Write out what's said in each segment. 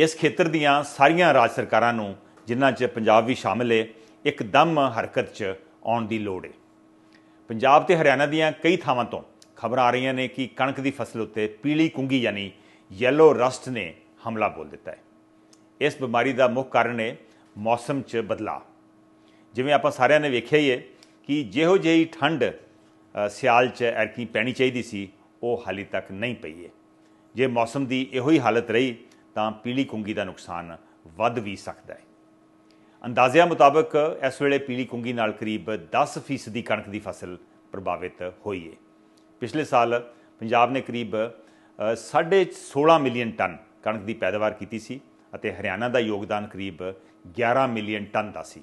ਇਸ ਖੇਤਰ ਦੀਆਂ ਸਾਰੀਆਂ ਰਾਜ ਸਰਕਾਰਾਂ ਨੂੰ, ਜਿਨ੍ਹਾਂ 'ਚ ਪੰਜਾਬ ਵੀ ਸ਼ਾਮਲ ਹੈ ਇੱਕਦਮ ਹਰਕਤ 'ਚ ਆਉਣ ਦੀ ਲੋੜ ਹੈ ਪੰਜਾਬ ਤੇ ਹਰਿਆਣਾ ਦੀਆਂ ਕਈ ਥਾਵਾਂ ਤੋਂ ਖਬਰਾਂ ਆ ਰਹੀਆਂ ਨੇ ਕਿ ਕਣਕ ਦੀ ਫਸਲ ਉੱਤੇ ਪੀਲੀ ਕੁੰਗੀ ਯਾਨੀ ਯੈਲੋ ਰਸਟ ਨੇ ਹਮਲਾ ਬੋਲ ਦਿੱਤਾ ਹੈ। ਇਸ ਬਿਮਾਰੀ ਦਾ ਮੁੱਖ ਕਾਰਨ ਹੈ ਮੌਸਮ 'ਚ ਬਦਲਾਅ। ਜਿਵੇਂ ਆਪਾਂ ਸਾਰਿਆਂ ਨੇ ਵੇਖਿਆ ਹੀ ਹੈ ਕਿ ਜਿਹੋ ਜਿਹੀ ਠੰਡ ਸਿਆਲ 'ਚ ਐਰਕੀ ਪੈਣੀ ਚਾਹੀਦੀ ਸੀ, ਉਹ ਹਾਲੇ ਤੱਕ ਨਹੀਂ ਪਈ ਹੈ ਜੇ ਮੌਸਮ ਦੀ ਇਹੋ ਹੀ ਹਾਲਤ ਰਹੀ ਤਾਂ ਪੀਲੀ ਕੁੰਗੀ ਦਾ ਨੁਕਸਾਨ ਵੱਧ ਵੀ ਸਕਦਾ ਹੈ। ਅੰਦਾਜ਼ਿਆਂ ਮੁਤਾਬਕ ਇਸ ਵੇਲੇ ਪੀਲੀ ਕੁੰਗੀ ਨਾਲ ਕਰੀਬ 10% ਦੀ ਕਣਕ ਦੀ ਫਸਲ ਪ੍ਰਭਾਵਿਤ ਹੋਈ ਹੈ। ਪਿਛਲੇ ਸਾਲ ਪੰਜਾਬ ਨੇ ਕਰੀਬ ਅ, ਸਾਢੇ 16 ਮਿਲੀਅਨ ਟਨ ਕਣਕ ਦੀ ਪੈਦਾਵਾਰ ਕੀਤੀ ਸੀ ਅਤੇ ਹਰਿਆਣਾ ਦਾ ਯੋਗਦਾਨ ਕਰੀਬ 11 ਮਿਲੀਅਨ ਟਨ ਦਾ ਸੀ।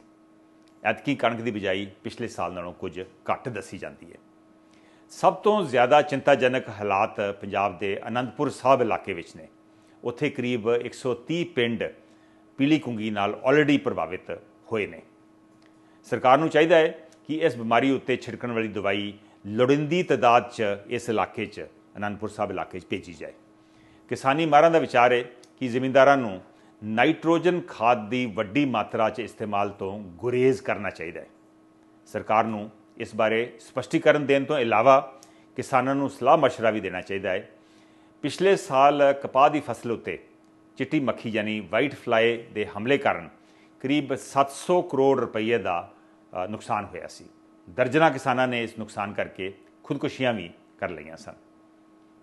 ਐਤਕੀ ਕਣਕ ਦੀ ਬਿਜਾਈ ਪਿਛਲੇ ਸਾਲ ਨਾਲੋਂ ਕੁਝ ਘੱਟ ਦੱਸੀ ਜਾਂਦੀ ਹੈ। ਸਭ ਤੋਂ ਜ਼ਿਆਦਾ ਚਿੰਤਾਜਨਕ ਹਾਲਾਤ ਪੰਜਾਬ ਦੇ ਅਨੰਦਪੁਰ ਸਾਹਿਬ ਇਲਾਕੇ ਵਿੱਚ ਨੇ। ਉੱਥੇ ਕਰੀਬ 130 ਪਿੰਡ ਪੀਲੀ ਕੁੰਗੀ ਨਾਲ ਆਲਰੇਡੀ ਪ੍ਰਭਾਵਿਤ ਹੋਏ ਨੇ ਸਰਕਾਰ ਨੂੰ ਚਾਹੀਦਾ ਹੈ ਕਿ ਇਸ ਬਿਮਾਰੀ ਉੱਤੇ ਛਿੜਕਣ ਵਾਲੀ ਦਵਾਈ ਲੋੜੀਂਦੀ ਤਾਦਾਦ 'ਚ ਇਸ ਇਲਾਕੇ 'ਚ ਅਨੰਦਪੁਰ ਸਾਹਿਬ ਇਲਾਕੇ 'ਚ ਭੇਜੀ ਜਾਏ ਕਿਸਾਨੀ ਮਾਰਾਂ ਦਾ ਵਿਚਾਰ ਹੈ ਕਿ ਜ਼ਿਮੀਂਦਾਰਾਂ ਨੂੰ ਨਾਈਟ੍ਰੋਜਨ ਖਾਦ ਦੀ ਵੱਡੀ ਮਾਤਰਾ 'ਚ ਇਸਤੇਮਾਲ ਤੋਂ ਗੁਰੇਜ਼ ਕਰਨਾ ਚਾਹੀਦਾ ਹੈ ਸਰਕਾਰ ਨੂੰ ਇਸ ਬਾਰੇ ਸਪਸ਼ਟੀਕਰਨ ਦੇਣ ਤੋਂ ਇਲਾਵਾ ਕਿਸਾਨਾਂ ਨੂੰ ਸਲਾਹ مشورہ ਵੀ ਦੇਣਾ ਚਾਹੀਦਾ ਹੈ ਪਿਛਲੇ ਸਾਲ ਕਪਾਹ ਦੀ ਫਸਲ ਉੱਤੇ ਚਿੱਟੀ ਮੱਖੀ ਯਾਨੀ ਵਾਈਟ ਫਲਾਈ ਦੇ ਹਮਲੇ ਕਾਰਨ ਕਰੀਬ 700 ਕਰੋੜ ਰੁਪਏ ਦਾ ਨੁਕਸਾਨ ਹੋਇਆ ਸੀ। ਦਰਜਨਾ ਕਿਸਾਨਾਂ ਨੇ ਇਸ ਨੁਕਸਾਨ ਕਰਕੇ ਖੁਦਕੁਸ਼ੀਆਂ ਵੀ ਕਰ ਲਈਆਂ ਸਨ।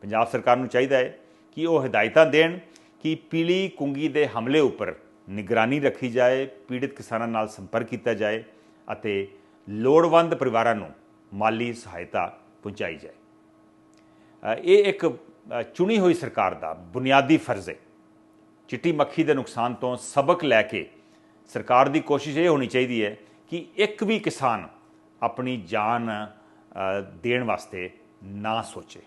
ਪੰਜਾਬ ਸਰਕਾਰ ਨੂੰ ਚਾਹੀਦਾ ਹੈ ਕਿ ਉਹ ਹਦਾਇਤਾਂ ਦੇਣ ਕਿ ਪੀਲੀ ਕੁੰਗੀ ਦੇ ਹਮਲੇ ਉੱਪਰ ਨਿਗਰਾਨੀ ਰੱਖੀ ਜਾਏ, ਪੀੜਿਤ ਕਿਸਾਨਾਂ ਨਾਲ ਸੰਪਰਕ ਕੀਤਾ ਜਾਏ ਅਤੇ ਲੋੜਵੰਦ ਪਰਿਵਾਰਾਂ ਨੂੰ ਮਾਲੀ ਸਹਾਇਤਾ ਪਹੁੰਚਾਈ ਜਾਏ। ਇਹ ਇੱਕ ਚੁਣੀ ਹੋਈ ਸਰਕਾਰ ਦਾ ਬੁਨਿਆਦੀ ਫਰਜ਼ ਹੈ ਚਿੱਟੀ ਮੱਖੀ ਦੇ ਨੁਕਸਾਨ ਤੋਂ ਸਬਕ ਲੈ ਕੇ ਸਰਕਾਰ ਦੀ ਕੋਸ਼ਿਸ਼ ਇਹ ਹੋਣੀ ਚਾਹੀਦੀ ਹੈ ਕਿ ਇੱਕ ਵੀ ਕਿਸਾਨ ਆਪਣੀ ਜਾਨ ਦੇਣ ਵਾਸਤੇ ਨਾ ਸੋਚੇ।